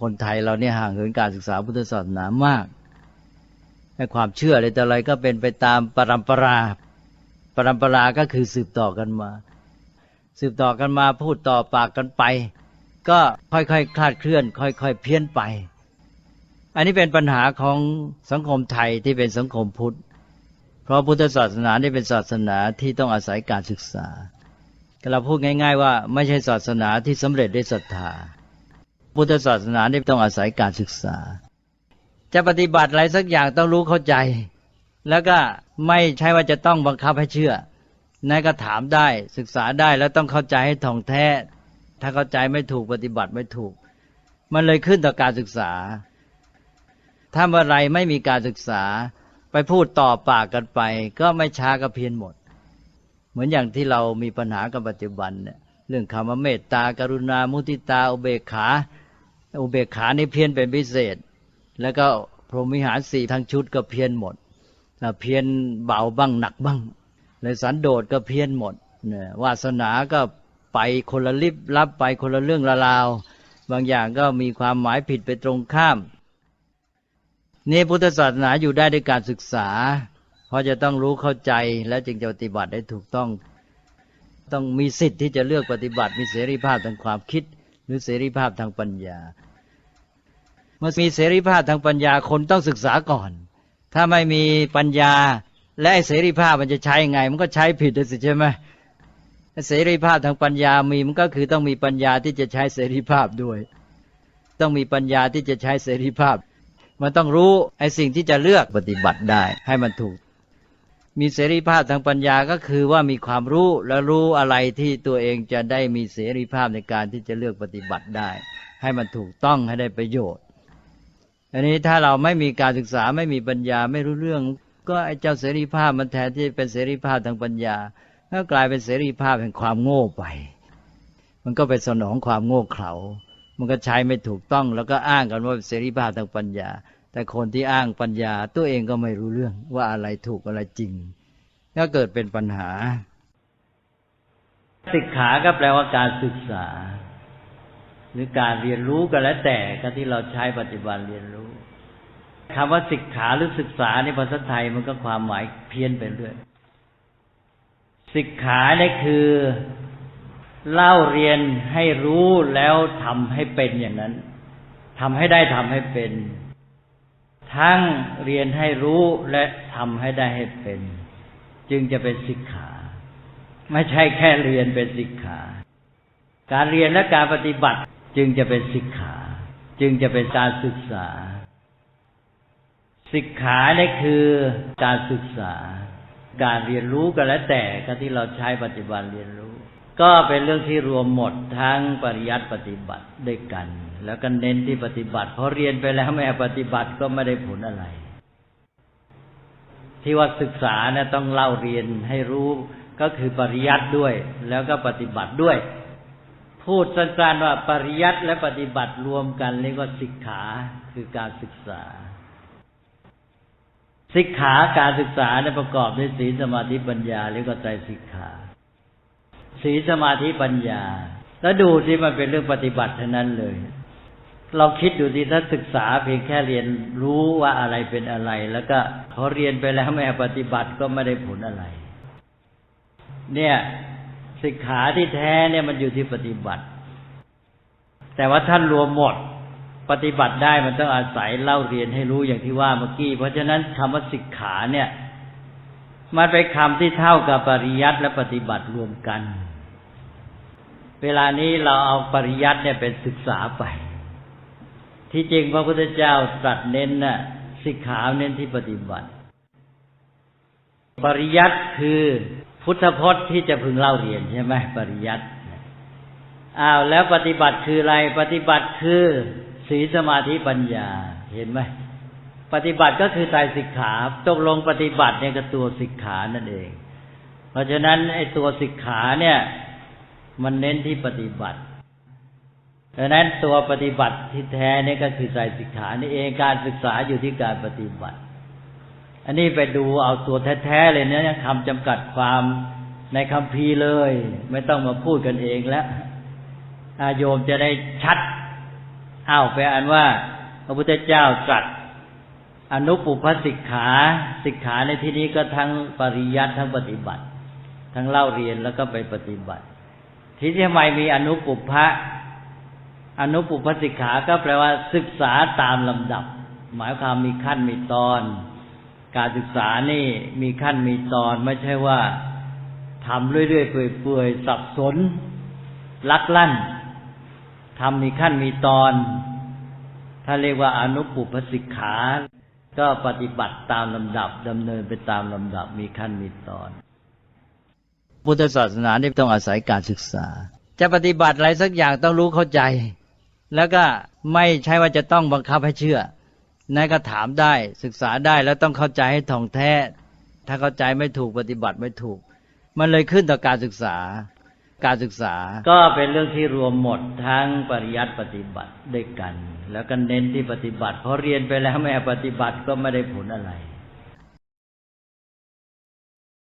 คนไทยเราเนี่ยห่างเหินการศึกษาพุทธศาสนามากให้ความเชื่ออะไรแต่อะไรก็เป็นไปตามปรัมปรา ปรัมปราก็คือสืบต่อกันมา สืบต่อกันมาพูดต่อปากกันไป ก็ค่อยๆคคลาดเคลื่อน ค่อยๆเพี้ยนไป อันนี้เป็นปัญหาของสังคมไทยที่เป็นสังคมพุทธ เพราะพุทธศาสนานี่เป็นศาสนาที่ต้องอาศัยการศึกษาเราพูดง่าย ๆ ว่าไม่ใช่ศาสนาที่สำเร็จด้วยศรัทธา พุทธศาสนานี่ต้องอาศัยการศึกษา จะปฏิบัติอะไรสักอย่างต้องรู้เข้าใจ แล้วก็ไม่ใช่ว่าจะต้องบังคับให้เชื่อนั่นก็ถามได้ศึกษาได้แล้วต้องเข้าใจให้ท่องแท้ ถ้าเข้าใจไม่ถูกปฏิบัติไม่ถูก มันเลยขึ้นต่อการศึกษา ถ้าเมื่อไรไม่มีการศึกษาไปพูดต่อปากกันไป ก็ไม่ช้าก็เพี้ยนหมด เหมือนอย่างที่เรามีปัญหากับปัจจุบันเนี่ยเรื่องคำว่าเมตตากรุณามุติตาอุเบกขา อุเบกขานี่เพี้ยนเป็นพิเศษ แล้วก็พรหมิหารสี่ทั้งชุดก็เพี้ยนหมดเพี้ยนเบาบ้างหนักบ้าง เลยสันโดษก็เพี้ยนหมดเนี่ยวาสนาก็ไปคนละลิบรับไปคนละเรื่องละราว บางอย่างก็มีความหมายผิดไปตรงข้ามนี่พุทธศาสนาอยู่ได้ด้วยการศึกษา เพราะจะต้องรู้เข้าใจและจึงจะปฏิบัติได้ถูกต้อง ต้องมีสิทธิ์ที่จะเลือกปฏิบัติมีเสรีภาพทางความคิด หรือเสรีภาพทางปัญญา มื่อมีเสรีภาพทางปัญญาคนต้องศึกษาก่อน ถ้าไม่มีปัญญาและเสรีภาพมันจะใช้ไง มันก็ใช้ผิดสิใช่ไหมเสรีภาพทางปัญญามีมันก็คือต้องมีปัญญาที่จะใช้เสรีภาพด้วย ต้องมีปัญญาที่จะใช้เสรีภาพ มันต้องรู้ไอ้สิ่งที่จะเลือกปฏิบัติได้ให้มันถูก มีเสรีภาพทางปัญญาก็คือว่ามีความรู้และรู้อะไรที่ตัวเองจะได้มีเสรีภาพในการที่จะเลือกปฏิบัติได้ ให้มันถูกต้องให้ได้ประโยชน์ อันนี้ถ้าเราไม่มีการศึกษาไม่มีปัญญาไม่รู้เรื่อง ก็ไอ้เจ้าเสรีภาพมันแทนที่เป็นเสรีภาพทางปัญญาก็กลายเป็นเสรีภาพแห่งความโง่ไป มันก็ไปสนองความโง่เขลา มันก็ใช้ไม่ถูกต้อง แล้วก็อ้างกันว่าเสรีภาพทางปัญญา แต่คนที่อ้างปัญญา ตัวเองก็ไม่รู้เรื่องว่าอะไรถูกอะไรจริง ก็เกิดเป็นปัญหาศึกขาก็แปลว่าการศึกษา หรือการเรียนรู้ก็แล้วแต่ก็ที่เราใช้ปฏิบัติเรียนรู้คำว่าศึกษาหรือศึกษาในภาษาไทยมันก็ความหมายเพี้ยนไปเรื่อยศึกขาเนี่ยคือเล่าเรียนให้รู้แล้วทำให้เป็นอย่างนั้นทำให้ได้ทำให้เป็น ทั้งเรียนให้รู้และทำให้ได้ให้เป็น จึงจะเป็นศิกขา ไม่ใช่แค่เรียนเป็นศิกขา การเรียนและการปฏิบัติ จึงจะเป็นศิกขา จึงจะเป็นการศึกษาศึกขาเนี่ยคือการศึกษา การเรียนรู้กันแล้วแต่ก็ที่เราใช้ปฏิบัติเรียนรู้ ก็เป็นเรื่องที่รวมหมดทั้งปริยัติปฏิบัติด้วยกัน แล้วก็เน้นที่ปฏิบัติเพราะเรียนไปแล้วแม้ปฏิบัติก็ไม่ได้ผลอะไร ที่ว่าศึกษาเนี่ยต้องเล่าเรียนให้รู้ก็คือปริยัติด้วย แล้วก็ปฏิบัติด้วย พูดสั้นๆว่าปริยัติและปฏิบัติรวมกันเรียกว่าศิกขาคือการศึกษา สิกขาการศึกษาเนี่ยประกอบด้วยศีลสมาธิปัญญาเรียกว่าใจสิกขาศีลสมาธิปัญญา แล้วดูที่มันเป็นเรื่องปฏิบัติเท่านั้นเลย เราคิดดูที่ถ้าศึกษาเพียงแค่เรียนรู้ว่าอะไรเป็นอะไร แล้วก็พอเรียนไปแล้วแม้ปฏิบัติก็ไม่ได้ผลอะไร เนี่ย สิกขาที่แท้เนี่ยมันอยู่ที่ปฏิบัติ แต่ว่าท่านรวมหมด ปฏิบัติได้มันต้องอาศัยเล่าเรียนให้รู้อย่างที่ว่าเมื่อกี้ เพราะฉะนั้นคำว่าสิกขาเนี่ย มันเป็นคำที่เท่ากับปริยัติและปฏิบัติรวมกัน เวลานี้เราเอาปริยัติเนี่ยเป็นศึกษาไป ที่จริงพระพุทธเจ้าตรัสเน้นน่ะสิกขาเน้นที่ปฏิบัติ ปริยัติคือ พุทธพจน์ที่จะพึงเล่าเรียนใช่ไหมปริยัติอ้าวแล้วปฏิบัติคืออะไร ปฏิบัติคือศีลสมาธิปัญญาเห็นไหมปฏิบัติก็คือใจสิกขาตกลงปฏิบัติเนี่ยก็ตัวสิกขานั่นเอง เพราะฉะนั้นไอ้ตัวสิกขาเนี่ย มันเน้นที่ปฏิบัติดังนั้นตัวปฏิบัติที่แท้เนี่ยก็คือใจสิกขานี่เองการศึกษาอยู่ที่การปฏิบัติ อันนี้ไปดูเอาตัวแท้ๆเลยเนี่ยคำจำกัดความในคำพีเลย ไม่ต้องมาพูดกันเองแล้วอาโยมจะได้ชัดอ้าวไปอันว่าพระพุทธเจ้าตรัสอนุปุพสิกขาสิกขาในที่นี้ก็ทั้งปริยัติทั้งปฏิบัติ ทั้งเล่าเรียนแล้วก็ไปปฏิบัติ ที่ทำไมมีอนุปุพะอนุปุพสิกขาก็แปลว่าศึกษาตามลำดับ หมายความมีขั้นมีตอน การศึกษานี่มีขั้นมีตอนไม่ใช่ว่าทำเรื่อยๆเปื่อยๆสับสน ลักลั่นทำมีขั้นมีตอน ถ้าเรียกว่าอนุปุพสิกขา ก็ปฏิบัติตามลำดับดำเนินไปตามลำดับมีขั้นมีตอน พุทธศาสนานี่ต้องอาศัยการศึกษา จะปฏิบัติอะไรสักอย่างต้องรู้เข้าใจ แล้วก็ไม่ใช่ว่าจะต้องบังคับให้เชื่อ นั่นก็ถามได้ศึกษาได้แล้วต้องเข้าใจให้ท่องแท้ ถ้าเข้าใจไม่ถูกปฏิบัติไม่ถูก มันเลยขึ้นต่อการศึกษา การศึกษา ก็เป็นเรื่องที่รวมหมดทั้งปริยัติปฏิบัติด้วยกัน แล้วก็เน้นที่ปฏิบัติเพราะเรียนไปแล้วแม่ปฏิบัติก็ไม่ได้ผลอะไร